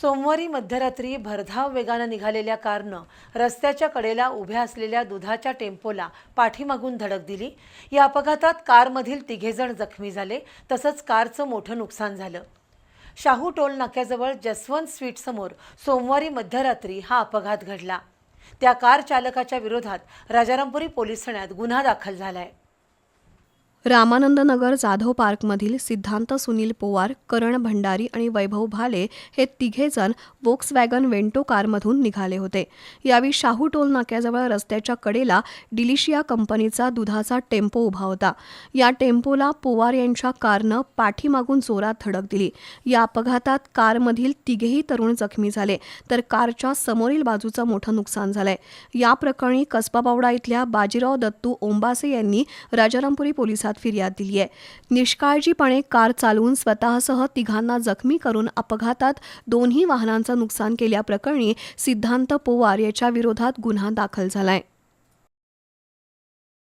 सोमवारी मध्यरात्री भरधाव वेगानं निघालेल्या कारनं रस्त्याच्या कडेला उभ्या असलेल्या दुधाच्या टेम्पोला पाठीमागून धडक दिली. या अपघातात कारमधील तिघेजण जखमी झाले तसंच कारचं मोठं नुकसान झालं. शाहू टोल नाक्याजवळ जसवंत स्वीटसमोर सोमवारी मध्यरात्री हा अपघात घडला. त्या कार चालकाच्या विरोधात राजारामपुरी पोलीस ठाण्यात गुन्हा दाखल झाला आहे रामानंदनगर जाधव पार्कमधील सिद्धांत सुनील पोवार करण भंडारी आणि वैभव भाले हे तिघेजण वोक्स वॅगन वेंटो कारमधून निघाले होते. यावेळी शाहू टोल नाक्याजवळ रस्त्याच्या कडेला डिलिशिया कंपनीचा दुधाचा टेम्पो उभा होता. या टेम्पोला पोवार यांच्या कारनं पाठीमागून जोरात धडक दिली. या अपघातात कारमधील तिघेही तरुण जखमी झाले तर कारच्या समोरील बाजूचं मोठं नुकसान झालंय. या प्रकरणी कसबाबावडा इथल्या बाजीराव दत्तू ओंबासे यांनी राजारामपुरी पोलिसात फिर्याद दिली आहे निष्काळजीपणे कार चालवून स्वतःसह तिघांना जखमी करून अपघातात दोन्ही वाहनांचं नुकसान केल्याप्रकरणी सिद्धांत पोवार याच्या विरोधात गुन्हा दाखल झालाय.